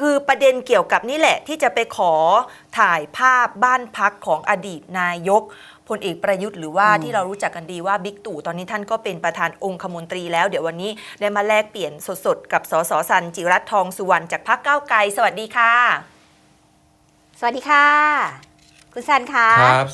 คือประเด็นเกี่ยวกับนี่แหละ ที่จะไปขอถ่ายภาพบ้านพักของอดีตนายกพลเอกประยุทธ์หรือว่าอืมที่เรารู้จักกันดีว่าบิ๊กตู่ตอนนี้ท่านก็เป็นประธานองคมนตรีแล้ว เดี๋ยววันนี้ได้มาแลกเปลี่ยนสดๆ กับสสสันจิรัตน์ทองสุวรรณจากพรรคก้าวไกล สวัสดีค่ะ สวัสดีค่ะ คุณซันคะครับ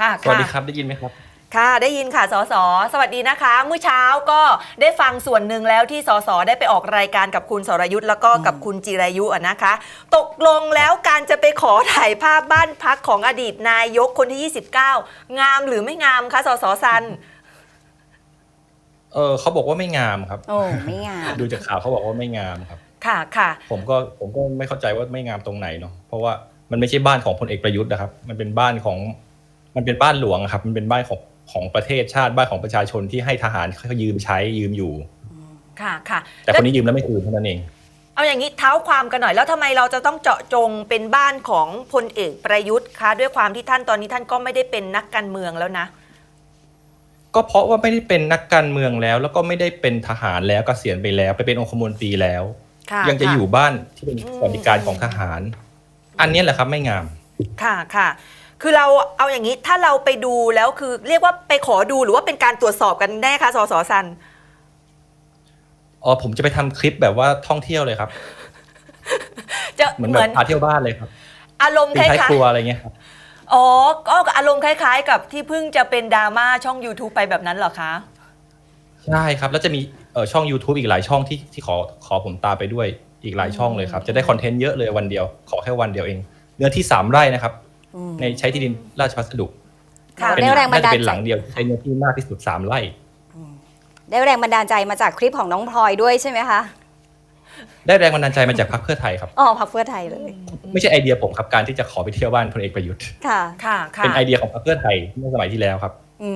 ค่ะสวัสดีครับได้ยินไหมครับ ค่ะ ได้ยินค่ะ สส สวัสดีนะคะ เมื่อเช้าก็ได้ฟังส่วนหนึ่งแล้วที่สส ได้ไปออกรายการกับคุณสรยุทธ์แล้วก็กับคุณจิรายุอะนะคะ ตกลงแล้วการจะไปขอถ่ายภาพบ้านพักของอดีตนายกคนที่ 29 งามหรือไม่งามคะสสสัน เออเขาบอกว่าไม่งามครับ โอ้ไม่งาม ดูจากข่าวเขาบอกว่าไม่งามครับ ค่ะค่ะ ผมก็ผมก็ไม่เข้าใจว่าไม่งามตรงไหนเนาะเพราะว่ามันไม่ใช่บ้านของพลเอกประยุทธ์นะครับ มันเป็นบ้านของมันเป็นบ้านหลวงอะครับ มันเป็นบ้านของ ของประเทศชาติบ้านของประชาชนที่ให้ทหารเขายืมใช้ยืมอยู่ ค่ะค่ะ แต่คนนี้ยืมแล้วไม่คืนเท่านั้นเอง เอาอย่างนี้เท้าความกันหน่อยแล้วทำไมเราจะต้องเจาะจงเป็นบ้านของพลเอกประยุทธ์คะด้วยความที่ท่านตอนนี้ท่านก็ไม่ได้เป็นนักการเมืองแล้วนะ ก็เพราะว่าไม่ได้เป็นนักการเมืองแล้ว แล้วก็ไม่ได้เป็นทหารแล้วเกษียณไปแล้ว ไปเป็นองคมนตรีแล้วค่ะยังจะค่อยู่บ้านที่เป็นสวัสดิการของทหาร อันนี้แหละครับไม่งาม ค่ะค่ะ คือเราเอาอย่างนี้ถ้าเราไปดูแล้วคือเรียกว่าไปขอดูหรือว่าเป็นการตรวจสอบกันแน่คะสสสันอ๋อผมจะไปทำคลิปแบบว่าท่องเที่ยวเลยครับ จะเหมือนเหแบมืบอนพาเที่ยวบ้านเลยครับอารมณ์เป็คนท้ายล้ายครัวอะไรเงี้ยครับๆอ๋อก็อารมณ์คล้าย ๆ กับที่เพิ่งจะเป็นดราม่าช่อง YouTube ไปแบบนั้นเหรอคะ ใช่ครับ แล้วจะมีเอ่อช่อง YouTube อีกหลายช่องที่ที่ขอขอผมตามไปด้วยอีกหลายช่องเลยครับ จะได้คอนเทนต์เยอะเลยวันเดียว ขอแค่วันเดียวเอง เนื้อที่สามไร่นะครับอืม ในใช้ที่ดินราชพัสดุค่ะเป็นได้แรงบันน่าจะดาลเป็นหใจลังเดียวที่ใช้เนื้อที่มากที่สุดสามไร่ได้แรงบันดาลใจมาจากคลิปของน้องพลอยด้วยใช่ไหมคะได้แรงบันดาลใจมาจากพรรคเพื่อไทยครับอ๋อพักเพื่อไทยเลย ไม่ใช่ไอเดียผมครับการที่จะขอไปเที่ยวบ้านพลเอกประยุทธ์ค่ะค่ะค่ะเป็นไอเดียของพรรคเพื่อไทยเมื่อสมัยที่แล้วครับ อื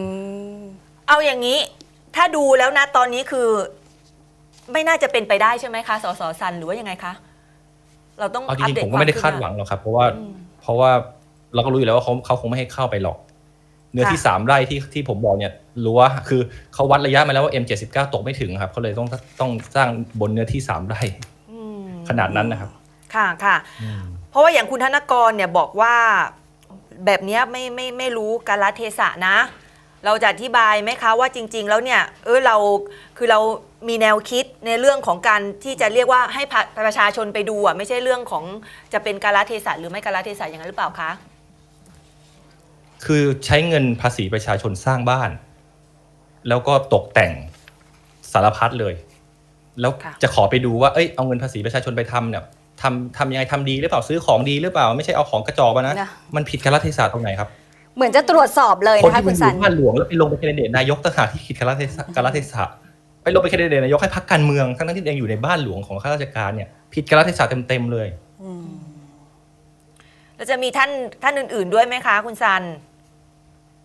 มเอาอย่างนี้ ถ้าดูแล้วนะตอนนี้คือ ไม่น่าจะเป็นไปได้ใช่ไหมคะสสสันหรือว่ายังไงคะเราต้องเอาจอัปริงเดๆตผมก็ไม่ได้วคาดคืบหน้วังหรอกครับ เพราะว่าอืมเพราะว่า เราก็รู้อยู่แล้วว่าเขาเขาคงไม่ให้เข้าไปหรอก เนื้อที่ค่ะสามไร่ที่ที่ผมบอกเนี่ยรั้วคือเขาวัดระยะมาแล้วว่า M79 ตกไม่ถึงครับเขาเลยต้องต้องสร้างบนเนื้อที่สามไร่อืมขนาดนั้นนะครับ ค่ะค่ะ เพราะว่าอย่างคุณธนกรเนี่ยบอกว่าแบบเนี้ยไม่ไม่ไม่รู้กาลเทศะนะ เราจะอธิบายไหมคะว่าจริง ๆ แล้วเนี่ยเออเราคือเรามีแนวคิดในเรื่องของการที่จะเรียกว่าให้ประประชาชนไปดูอะไม่ใช่เรื่องของจะเป็นกาลเทศะหรือไม่กาลเทศะอย่างนั้นหรือเปล่าคะ คือใช้เงินภาษีประชาชนสร้างบ้าน แล้วก็ตกแต่งสารพัดเลย แล้วค่ะจะขอไปดูว่าเอ้ยเอาเงินภาษีประชาชนไปทำเนี่ยทำทำยังไงทำดีหรือเปล่าซื้อของดีหรือเปล่า ไม่ใช่เอาของกระจอกมานะนะ มันผิดกาลเทศะตรงไหนครับ เหมือนจะตรวจสอบเลยคนนะคะที่คุมันณอซัน ยู่บ้านหลวงแล้วไปลงเป็นแคนดิเดตนายกต่างหากที่ผิดกาลเทศะกาลเทศะไปลงเป็นแคนดิเดตนายกให้พรรคการเมืองทั้งๆที่ตัวเองอยู่ในบ้านหลวงของข้าราชการเนี่ยผิดกาลเทศะเต็มๆเลยอืมแล้วจะมีท่านท่านอื่น ๆ ด้วยไหมคะ คุณซัน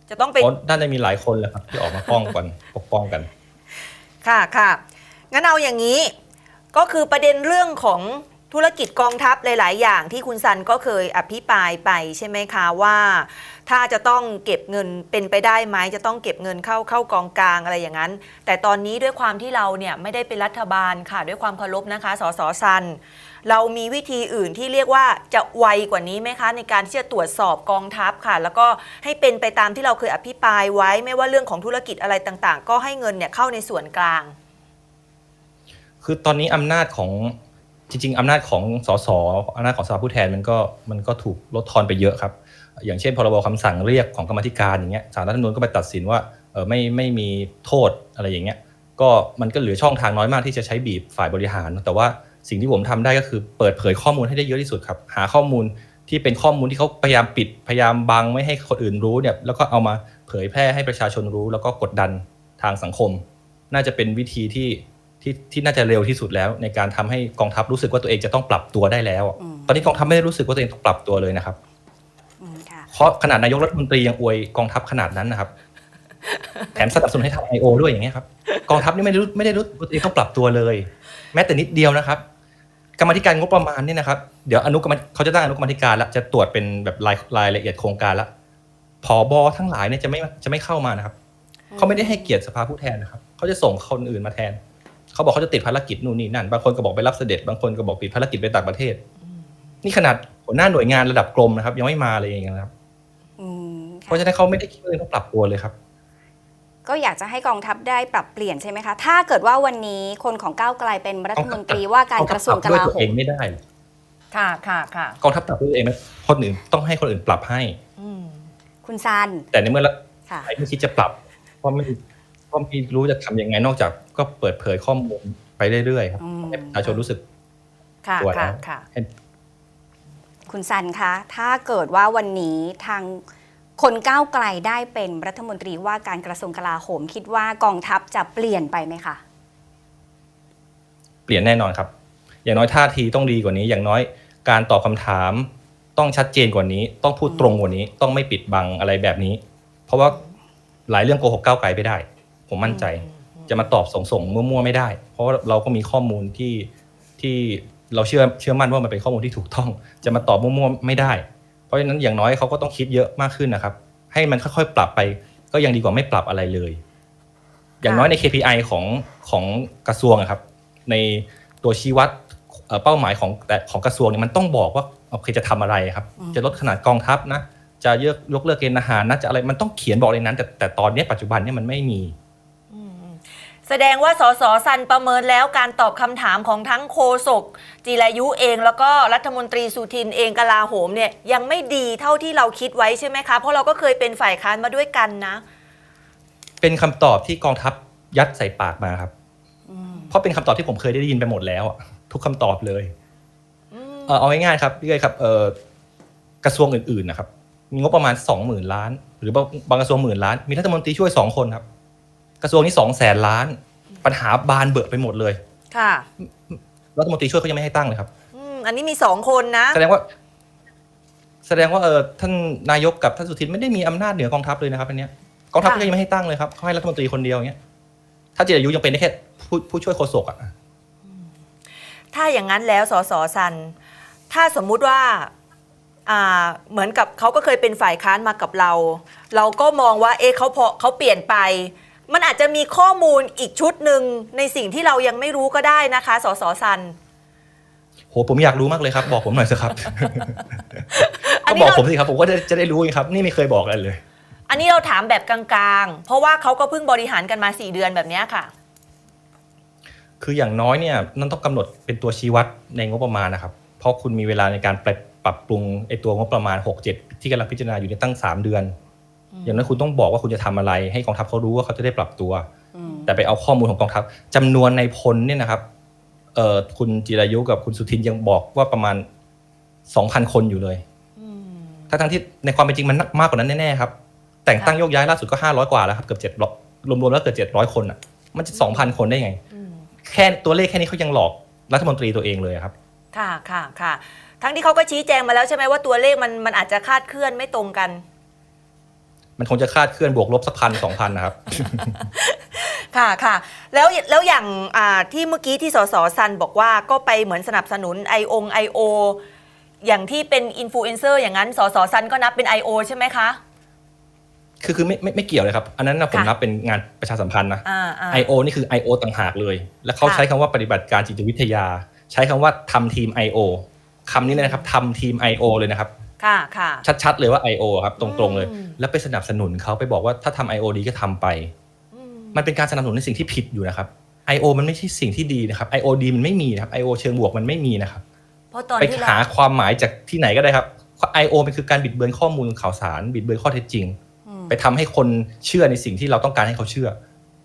จะต้องไปเพราะน่าจะมีหลายคนแหละครับ ที่ออกมาป้องกันปกป้องกัน ค่ะค่ะงั้นเอาอย่างนี้ ก็คือประเด็นเรื่องของธุรกิจกองทัพหลาย ๆ อย่างที่คุณซันก็เคยอภิปรายไปใช่ไหมคะว่า ถ้าจะต้องเก็บเงินเป็นไปได้ไหมจะต้องเก็บเงินเข้าเข้ากองกลางอะไรอย่างนั้น แต่ตอนนี้ด้วยความที่เราเนี่ยไม่ได้เป็นรัฐบาลค่ะ ด้วยความเคารพนะคะสสซัน เรามีวิธีอื่นที่เรียกว่าจะไวกว่านี้ไหมคะ ในการที่จะตรวจสอบกองทัพค่ะ แล้วก็ให้เป็นไปตามที่เราเคยอภิปรายไว้ ไม่ว่าเรื่องของธุรกิจอะไรต่างๆ ก็ให้เงินเนี่ยเข้าในส่วนกลาง คือตอนนี้อำนาจของจริง ๆอำนาจของสสอำนาจของสภาผู้แทนมันก็มันก็ถูกลดทอนไปเยอะครับ อย่างเช่นพรบคำสั่งเรียกของกรรมธิการอย่างเงี้ยศาลรัฐธรรมนูญก็ไปตัดสินว่าเออไม่ไม่มีโทษอะไรอย่างเงี้ยก็มันก็เหลือช่องทางน้อยมากที่จะใช้บีบฝ่ายบริหาร แต่ว่า สิ่งที่ผมทำได้ก็คือเปิดเผยข้อมูลให้ได้เยอะที่สุดครับ หาข้อมูลที่เป็นข้อมูลที่เขาพยายามปิดพยายามบังไม่ให้คนอื่นรู้เนี่ยแล้วก็เอามาเผยแพร่ให้ประชาชนรู้ แล้วก็กดดันทางสังคม น่าจะเป็นวิธีที่ที่ที่น่าจะเร็วที่สุดแล้ว ในการทำให้กองทัพรู้สึกว่าตัวเองจะต้องปรับตัวได้แล้วอะอืมตอนนี้กองทัพไม่ได้รู้สึกว่าตัวเองต้องปรับตัวเลยนะครับอืมค่ะเพราะขนาดนายกรัฐมนตรียังอวยกองทัพขนาดนั้นนะครับแถมสนับสนุนให้ทำไอโอด้วยอย่างเงี้ยครับกองทัพนี่ไม่ได้รู้ไม่ได้รู้ว่าตัวเองต้องปรับตัวเลย แม้แต่นิดเดียวนะครับกรรมาธิการงบประมาณเนี่ยนะครับเดี๋ยวอนุกรรมเขาจะตั้งอนุกรรมาธิการแล้วจะตรวจเป็นแบบรายรายละเอียดโครงการละผอบอทั้งหลายเนี่ยจะไม่จะไม่เข้ามานะครับเขาไม่ได้ให้เกียรติสภาผู้แทนนะครับเขาจะส่งคนอื่นมาแทนเเขาบอกเขาจะติดภารกิจนู่นนี่นั่นบางคนก็บอกไปรับเสด็จบางคนก็บอกติดภารกิจไปต่างประเทศ นี่ขนาดหัวหน้าหน่วยงานระดับกรมนะครับ ยังไม่มาเลยอย่างเงี้ยนะครับอืมเพค่ะราะฉะนั้นเขาไม่ได้คิดว่าต้องปรับตัวเลยครับ ก็อยากจะให้กองทัพได้ปรับเปลี่ยนใช่ไหมคะ ถ้าเกิดว่าวันนี้คนของก้าวไกลเป็นรัฐมนตรีว่าการกระทรวงกด้วยลาตัวโหเองมไม่ได้หรอกค่ะค่ะค่ะกองทัพปรับด้วยตัวเองไหมคนอื่นต้องให้คนอื่นปรับให้อืมคุณซัน แต่ในเมื่อละค่ะไม่คิดจะปรับเพราะไม่เพราะไม่รู้จะทำยังไงนอกจากก็เปิดเผยข้อมูลไปเรื่อยๆครับอืมให้ประชาชนรู้สึกค่ะตัวแล้ค่ะวค่ะคุณซันคะ ถ้าเกิดว่าวันนี้ทาง คนก้าวไกลได้เป็นรัฐมนตรีว่าการกระทรวงกลาโหม คิดว่ากองทัพจะเปลี่ยนไปไหมคะเปลี่ยนแน่นอนครับ อย่างน้อยท่าทีต้องดีกว่านี้ อย่างน้อยการตอบคำถามต้องชัดเจนกว่านี้ ต้องพูดตรงกว่านี้ ต้องไม่ปิดบังอะไรแบบนี้ เพราะว่าหลายเรื่องโกหกก้าวไกลไปได้ ผมมั่นใจ จะมาตอบส่งส่งๆมั่วๆไม่ได้ เพราะเราก็มีข้อมูลที่ที่เราเชื่อเชื่อมั่นว่ามันเป็นข้อมูลที่ถูกต้อง จะมาตอบมั่วๆไม่ได้ เพราะฉะนั้นอย่างน้อยเขาก็ต้องคิดเยอะมากขึ้นนะครับ ให้มันค่อยๆ ปรับไป ก็ยังดีกว่าไม่ปรับอะไรเลย อย่างน้อยใน KPI ของของกระทรวงอะครับ ในตัวชี้วัดเอ่อเป้าหมายของแต่ของกระทรวงเนี่ยมันต้องบอกว่าโอเคจะทำอะไรครับอืมจะลดขนาดกองทัพนะจะยกยกเลิกเกณฑ์ทหารนะจะอะไรมันต้องเขียนบอกในนั้น แต่แต่ตอนเนี้ยปัจจุบันเนี่ยมันไม่มี แสดงว่าสสสันประเมินแล้วการตอบคำถามของทั้งโฆษกจิรายุเอง แล้วก็รัฐมนตรีสุทินเองกลาโหมเนี่ยยังไม่ดีเท่าที่เราคิดไว้ใช่ไหมคะ เพราะเราก็เคยเป็นฝ่ายค้านมาด้วยกันนะ เป็นคำตอบที่กองทัพยัดใส่ปากมาครับเพราะเป็นคำตอบที่ผมเคยได้ยินไปหมดแล้วอะทุกคำตอบเลยเอ่อเอาง่ายๆครับพี่เกยครับเอ่อกระทรวงอื่นๆนะครับ มีงบประมาณสองหมื่นล้าน หรือบางบางกระทรวงหมื่นล้าน มีรัฐมนตรีช่วยสองคนครับ กระทรวงนี้สองแสนล้าน ปัญหาบานเบิกไปหมดเลย ค่ะรัฐมนตรีช่วยเขายังไม่ให้ตั้งเลยครับอืมอันนี้มีสองคนนะ แสดงว่า แสดงว่าเออท่านนายกกับท่านสุทินไม่ได้มีอำนาจเหนือกองทัพเลยนะครับอันเนี้ยกองทัพค่ะก็ยังไม่ให้ตั้งเลยครับเขาให้รัฐมนตรีคนเดียวอย่างเงี้ยถ้าจิรายุยังเป็นได้แค่ผู้ผู้ช่วยโฆษกอะถ้าอย่างนั้นแล้วสสสัน ถ้าสมมุติว่าอ่าเหมือนกับเขาก็เคยเป็นฝ่ายค้านมากับเรา เราก็มองว่า เอ๊ะเขาพอเขาเปลี่ยนไป มันอาจจะมีข้อมูลอีกชุดหนึ่งในสิ่งที่เรายังไม่รู้ก็ได้นะคะ สสสัน โหผมอยากรู้มากเลยครับ บอกผมหน่อยสิครับ อันก็นี้บอกเรา ผมสิครับ ผมก็จะจะได้รู้ไงครับ นี่ไม่เคยบอกอะไรเลย อันนี้เราถามแบบกลางๆ เพราะว่าเขาก็เพิ่งบริหารกันมา 4 เดือนแบบเนี้ยค่ะ คืออย่างน้อยเนี่ยนั่นต้องกำหนดเป็นตัวชี้วัดในงบประมาณนะครับ เพราะคุณมีเวลาในการปรับปรับปรุงไอ้ตัวงบประมาณ 6 7 ที่กำลังพิจารณาอยู่ในยตั้ง 3 เดือน อย่างนั้นคุณต้องบอกว่าคุณจะทำอะไร ให้กองทัพเขารู้ว่าเขาจะได้ปรับตัวอืมแต่ไปเอาข้อมูลของกองทัพจำนวนในพลเนี่ยนะครับเอ่อคุณจิรายุกับคุณสุทินยังบอกว่าประมาณ2,000คนอยู่เลยทั้งทั้งๆที่ในความเป็นจริงมันมากกว่านั้นแน่ๆครับ แต่งตั้งโยกย้ายล่าสุดก็500กว่าแล้วครับเกือบ700รวมๆแล้วเกือบ700คนอะ มันจะ2,000คนได้ไง แค่ตัวเลขแค่นี้เขายังหลอกรัฐมนตรีตัวเองเลยครับ ค่ะค่ะค่ะทั้งที่เขาก็ชี้แจงมาแล้วใช่ไหมว่าตัวเลขมันมันอาจจะคาดเคลื่อนไม่ตรงกัน มันคงจะคาดเคลื่อนบวกลบสักพันสองพันนะครับ ค่ะค่ะ แล้วแล้วอย่างอ่าที่เมื่อกี้ที่สสซันบอกว่าก็ไปเหมือนสนับสนุน i อ i o อย่างที่เป็นอินฟลูเอนเซอร์อย่างนั้นสสซันก็นับเป็น I.O. ใช่ไหมคะ คือคือไม่ไม่ไม่เกี่ยวเลยครับ อันนั้นนะผมค่ะนับเป็นงานประชาสัมพันธ์นะ อ่าอ่า I.O. นี่คือ I.O. ต่างหากเลย แล้วเขาค่ะ ใช้คำว่าปฏิบัติการจิตวิทยา ใช้คำว่าทำทีม I.O. คำนี้เลยนะครับทำทีม I.O. เลยนะครับ ค่ะค่ะชัดๆเลยว่า I.O. ครับตรงๆเลยอืมแล้วไปสนับสนุนเขาไปบอกว่าถ้าทำ I.O. ดีก็ทำไป มันเป็นการสนับสนุนในสิ่งที่ผิดอยู่นะครับ I.O. มันไม่ใช่สิ่งที่ดีนะครับ I.O. ดีมันไม่มีนะครับ I.O. เชิงบวกมันไม่มีนะครับเพราะตอนไปที่เราหาความหมายจากที่ไหนก็ได้ครับ I.O. มันคือการบิดเบือนข้อมูลข่าวสาร บิดเบือนข้อเท็จจริง ไปทำให้คนเชื่อในสิ่งที่เราต้องการให้เขาเชื่อ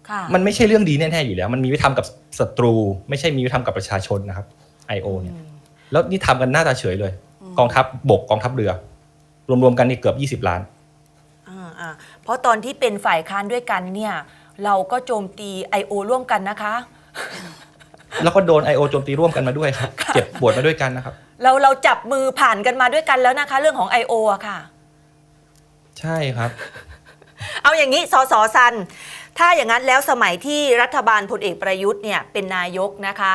ค่ะมันไม่ใช่เรื่องดีแน่ๆอยู่แล้ว มันมีไว้ทำกับศัตรู ไม่ใช่มีไว้ทำกับประชาชนนะครับ I.O. เนี่ยแล้วนี่ทำกันหน้าตาเฉยเลย กองทัพบกกองทัพเรือ รวมๆกันนี่เกือบ 20 ล้าน อ่าอ่าเพราะตอนที่เป็นฝ่ายค้านด้วยกันเนี่ย เราก็โจมตี I.O. ร่วมกันนะคะ แล้วก็โดน I.O. โจมตีร่วมกันมาด้วยครับ เจ็บปวดมาด้วยกันนะครับ เราเราจับมือผ่านกันมาด้วยกันแล้วนะคะ เรื่องของ I.O. อะค่ะ ใช่ครับ เอาอย่างนี้สสซัน ถ้าอย่างนั้นแล้วสมัยที่รัฐบาลพลเอกประยุทธ์เนี่ยเป็นนายกนะคะ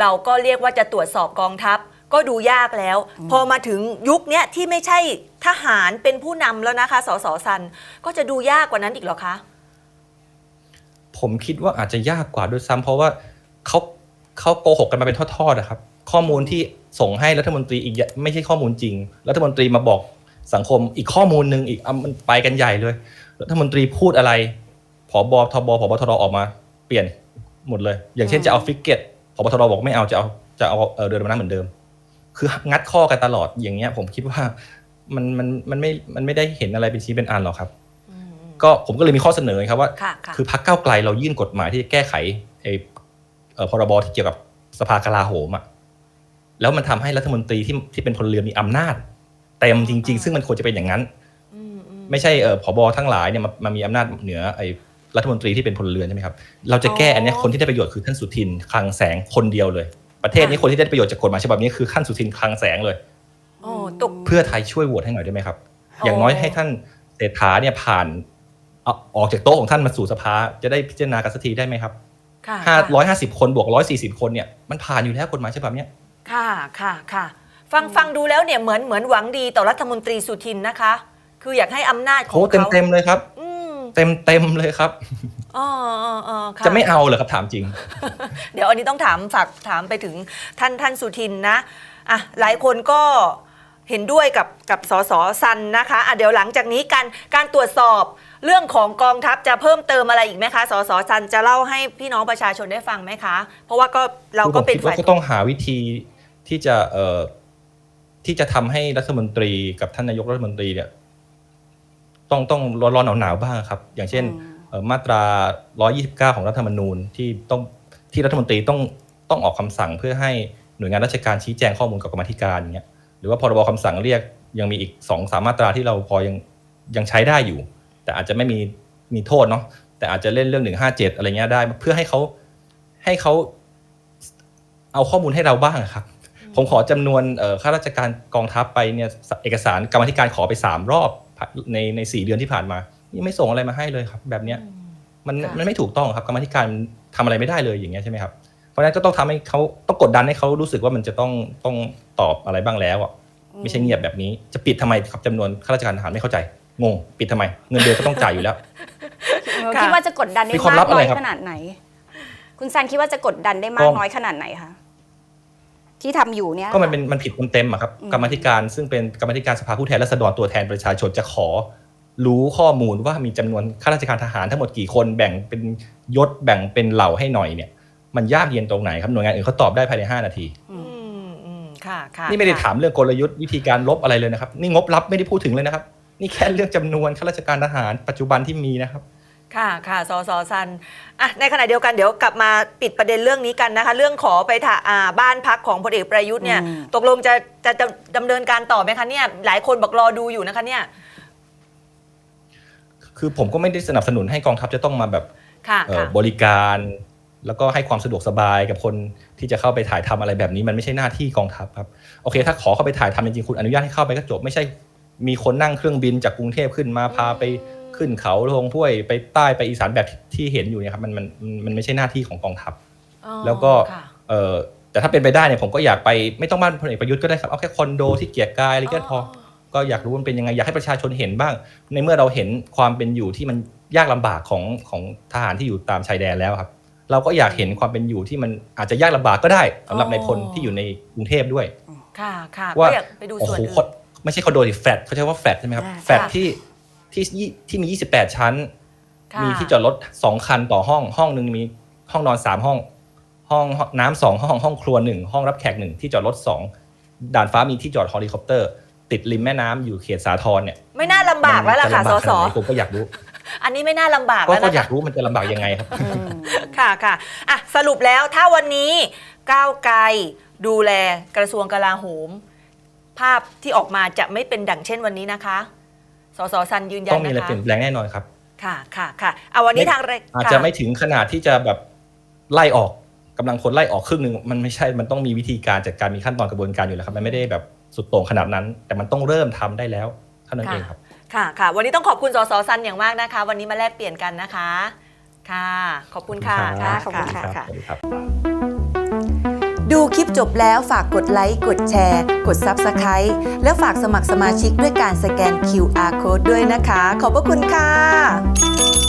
เราก็เรียกว่าจะตรวจสอบกองทัพ ก็ดูยากแล้ว พอมาถึงยุคเนี้ยที่ไม่ใช่ทหารเป็นผู้นำแล้วนะคะสสซันก็จะดูยากกว่านั้นอีกเหรอคะ ผมคิดว่าอาจจะยากกว่าด้วยซ้ำเพราะว่าเขาเขาโกหกกันมาเป็นทอดๆนะครับ ข้อมูลที่ส่งให้รัฐมนตรีอีกอย่างไม่ใช่ข้อมูลจริง รัฐมนตรีมาบอกสังคมอีกข้อมูลหนึ่งอีกอะมันไปกันใหญ่เลย รัฐมนตรีพูดอะไรผบทบผบทรออกมาเปลี่ยนหมดเลย อย่างเช่นจะเอาฟิกเก็ตผบทรบอกไม่เอาจะเอาจะเอาเอ่อเรือดำน้ำเหมือนเดิม คืองัดข้อกันตลอดอย่างเงี้ย ผมคิดว่ามันมันมันไม่มันไม่ได้เห็นอะไรเป็นชี้เป็นอันหรอกครับอืมอืมก็ผมก็เลยมีข้อเสนอครับว่าค่ะค่ะคือพักเก้าวไกลเรายื่นกฎหมายที่จะแก้ไขไอ้เอ่อพรบที่เกี่ยวกับสภากลาโหมอะแล้วมันทำให้รัฐมนตรีที่ที่เป็นพลเรือนมีอำนาจเต็มจริง ๆ ซึ่งมันควรจะเป็นอย่างนั้นอืมอืมไม่ใช่เอ่อผบทั้งหลายเนี่ยมามามีอำนาจเหนือไอ้รัฐมนตรีที่เป็นพลเรือนใช่ไหมครับ เราจะแก้อันเนี้ยอ๋อคนที่ได้ประโยชน์คือท่านสุทินคลังแสงคนเดียวเลย ประเทศนี้คนที่ได้ประโยชน์จากกฎหมายฉบับนี้คือท่านสุทินคลังแสงเลย โอ้ตก เพื่อไทยช่วยโหวตให้หน่อยได้ไหมครับอ๋อออย่างน้อยให้ท่านเศรษฐาเนี่ยผ่านเอาออกจากโต๊ะของท่านมาสู่สภาจะได้พิจารณากันสักทีได้ไหมครับค่ะห้าค่ะร้อยห้าสิบคนบวกร้อยสี่สิบคนเนี่ยมันผ่านอยู่แล้วกฎหมายฉบับเนี้ยค่ะค่ะค่ะ ฟังฟังดูแล้วเนี่ยเหมือนเหมือนหวังดีต่อรัฐมนตรีสุทินนะคะ คืออยากให้อำนาจขโอ้องเต็มเขาเต็มๆเลยครับอืม เต็มเต็มๆเลยครับ อ๋ออ๋ออ๋อค่จะไม่เอาเหรอครับถามจริง เดี๋ยวอันนี้ต้องถามฝากถามไปถึงท่านท่านสุทินนะอะหลายคนก็เห็นด้วยกับกับสสซันนะคะอะเดี๋ยวหลังจากนี้การการตรวจสอบเรื่องของกองทัพจะเพิ่มเติมอะไรอีกไหมคะสสซันจะเล่าให้พี่น้องประชาชนได้ฟังไหมคะ เพราะว่าก็เราก็เป็นคือผมคิดว่าฝ่ายก็ต้องหาวิธีที่จะเอ่อที่จะทำให้รัฐมนตรีกับท่านนายกรัฐมนตรีเนี่ย ต้องต้องร้อนร้อนหนาวหนาวๆบ้างครับ อย่างเช่นอืมเอ่อมาตรา 129 ของรัฐธรรมนูญที่ต้องที่รัฐมนตรีต้องต้องออกคำสั่งเพื่อให้หน่วยงานราชการชี้แจงข้อมูลกับกรรมาธิการอย่างเงี้ยหรือว่าพรบคำสั่งเรียกยังมีอีกสองสามมาตราที่เราพอยังยังใช้ได้อยู่ แต่อาจจะไม่มีมีโทษเนาะแต่อาจจะเล่นเรื่องหนึ่งห้าเจ็ดอะไรเงี้ยได้ เพื่อให้เขาให้เขาเอาข้อมูลให้เราบ้างครับ ผมขอจำนวนเอ่อข้าราชการกองทัพไปเนี่ยเอกสารกรรมาธิการขอไปสามรอบ ในในสี่เดือนที่ผ่านมายังไม่ส่งอะไรมาให้เลยครับ แบบเนี้ยมันค่ะ มันไม่ถูกต้องครับกรรมาธิการทำอะไรไม่ได้เลยอย่างเงี้ยใช่ไหมครับเพราะฉะนั้นก็ต้องทำให้เขาต้องกดดันให้เขารู้สึกว่ามันจะต้องต้องตอบอะไรบ้างแล้วอะไม่ใช่เงียบแบบนี้จะปิดทำไมครับจำนวนข้าราชการทหารไม่เข้าใจงงปิดทำไม เงินเดือนก็ต้องจ่ายอยู่แล้ว เราคิดว่าจะกดดันได้มีความมาลักบอะน้ไรอยครับขนาดไหน คุณซันคิดว่าจะกดดันได้มากก็น้อยขนาดไหนคะ ที่ทำอยู่เนี่ยก็มันเป็นมันผิดเต็มๆอะครับอืมกรรมาธิการซึ่งเป็นกรรมาธิการสภาผู้แทนราษฎรตัวแทนประชาชนจะขอ รู้ข้อมูลว่ามีจำนวนข้าราชการทหารทั้งหมดกี่คนแบ่งเป็นยศแบ่งเป็นเหล่าให้หน่อยเนี่ย มันยากเย็นตรงไหนครับหน่วยงานอื่นเขาตอบได้ภายใน 5 นาทีอืมอืมค่ะค่ะนี่ไม่ได้ค่ะถามเรื่องกลยุทธ์วิธีการลบอะไรเลยนะครับ นี่งบลับไม่ได้พูดถึงเลยนะครับ นี่แค่เรื่องจำนวนข้าราชการทหารปัจจุบันที่มีนะครับ ค่ะค่ะสสซันอะในขณะเดียวกันเดี๋ยวกลับมาปิดประเด็นเรื่องนี้กันนะคะ เรื่องขอไปถ่าอ่าบ้านพักของพลเอกประยุทธ์เนี่ย อืม ตกลงจะจะจะดำเนินการต่อไหมคะเนี่ย หลายคนบอกรอดูอยู่นะคะเนี่ย คือผมก็ไม่ได้สนับสนุนให้กองทัพจะต้องมาแบบค่ะเอ่อค่ะ บริการ แล้วก็ให้ความสะดวกสบายกับคนที่จะเข้าไปถ่ายทำอะไรแบบนี้ มันไม่ใช่หน้าที่กองทัพครับโอเค ถ้าขอเข้าไปถ่ายทำจริงๆคุณอนุญาตให้เข้าไปก็จบไม่ใช่มีคนนั่งเครื่องบินจากกรุงเทพขึ้นมาพาไป ขึ้นเขาลงห้วยไปใต้ไปอีสานแบบที่เห็นอยู่เนี่ยครับมันมันมันมันไม่ใช่หน้าที่ของกองทัพอ๋อแล้วก็ค่ะเออแต่ถ้าเป็นไปได้เนี่ยผมก็อยากไปไม่ต้องบ้านพลเอกประยุทธ์ก็ได้ครับเอาแค่คอนโดที่เกียรติกายอะไรก็พอก็อยากรู้มันเป็นยังไงอยากให้ประชาชนเห็นบ้าง ในเมื่อเราเห็นความเป็นอยู่ที่มันยากลำบากของของทหารที่อยู่ตามชายแดนแล้วครับ เราก็อยากเห็นความเป็นอยู่ที่มันอาจจะยากลำบากก็ได้สำหรับอ๋อในายพลที่อยู่ในกรุงเทพด้วย ค่ะค่ะว่าก็อยากไปดูโอ้ส่วนโหอื่คนนไม่ใช่คอนโดดิแฟลตเขาใช้ว่าแฟลตใช่ไหมครับอ่าแฟลตค่ะที่ ที่ยี่ที่มี 28 ชั้นค่ะมีที่จอดรถสองคันต่อห้อง ห้องหนึ่งมีห้องนอนสามห้องห้อง ห้องน้ำสองห้องห้องครัวหนึ่งห้องรับแขกหนึ่งที่จอดรถสองด่านฟ้ามีที่จอดเฮลิคอปเตอร์ ติดริมแม่น้ำอยู่เขตสาทรเนี่ย ไม่น่าลำบากแล้วล่ะค่ะมันสจสลำบากขนาดไหนผมก็อยากรู้ อันนี้ไม่น่าลำบากก็แล้วก็นะอยาคะกรู้มันจะลำบากยังไงครับอืมค่ะค่ะอะสรุปแล้วถ้าวันนี้ก้าวไกลดูแลกระทรวงกลาโหม ภาพที่ออกมาจะไม่เป็นดังเช่นวันนี้นะคะ สสซันยืนยันต้องมีอะไรนะคะเปลี่ยนแปลงแน่นอนครับ ค่ะค่ะค่ะเอาวันนี้ทางรายอาจค่จะไม่ถึงขนาดที่จะแบบไล่ออกกำลังคนไล่ออกครึ่งหนึ่งมันไม่ใช่มันต้องมีวิธีการจัดการมีขั้นตอนกระบวนการอยู่แล้วครับมันไม่ได้แบบสุดโต่งขนาดนั้น แต่มันต้องเริ่มทำได้แล้วเท่านั้นเองครับค่ะค่ะ วันนี้ต้องขอบคุณสสซันอย่างมากนะคะ วันนี้มาแลกเปลี่ยนกันนะคะ ค่ะ ขอบคุณค่ะค่ะขอบคุณค่ะสวัส ดูคลิปจบแล้วฝากกดไลค์ กดแชร์ กด Subscribe แล้วฝากสมัครสมาชิกด้วยการสแกน QR Code ด้วยนะคะ ขอบพระคุณค่ะ